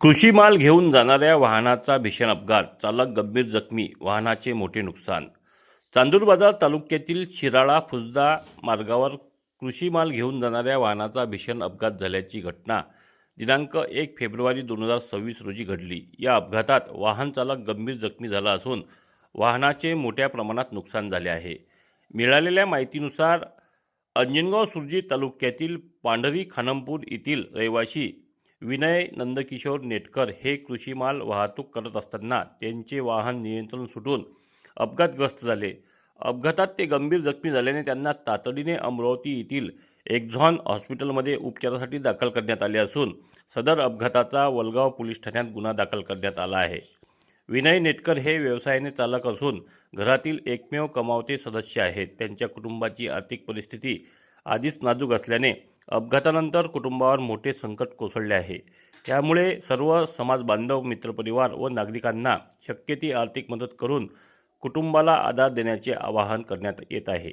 कृषी माल घेऊन जाणाऱ्या वाहनाचा भीषण अपघात चालक गंभीर जखमी वाहनाचे मोठे नुकसान. चांदूर बाजार तालुक्यातील शिराळा फुजदा मार्गावर कृषी माल घेऊन जाणाऱ्या वाहनाचा भीषण अपघात झाल्याची घटना दिनांक एक फेब्रुवारी दोन हजार सव्वीस रोजी घडली. या अपघातात वाहन चालक गंभीर जखमी झाला असून वाहनाचे मोठ्या प्रमाणात नुकसान झाले आहे. मिळालेल्या माहितीनुसार अंजनगाव सुरजी तालुक्यातील पांढरी खानमपूर येथील रहिवासी विनय नंदकिशोर नेटकर हे कृषी माल वाहतूक करत असताना त्यांचे वाहन नियंत्रण सुटून अपघातग्रस्त झाले. अपघातात ते गंभीर जखमी झाल्याने त्यांना तातडीने अमरावती येथील एक्झॉन हॉस्पिटलमध्ये उपचारासाठी दाखल करण्यात आले असून सदर अपघाताचा वलगाव पोलीस ठाण्यात गुन्हा दाखल करण्यात आला आहे. विनय नेटकर हे व्यवसायाने चालक असून घरातील एकमेव कमावते सदस्य आहेत. त्यांच्या कुटुंबाची आर्थिक परिस्थिती आधीच नाजूक असल्याने अपघातानंतर कुटुंबावर मोठे संकट कोसळले आहे. त्यामुळे सर्व समाज बांधव मित्रपरिवार व नागरिकांना शक्य ती आर्थिक मदत करून कुटुंबाला आधार देण्याचे आवाहन करण्यात येत आहे.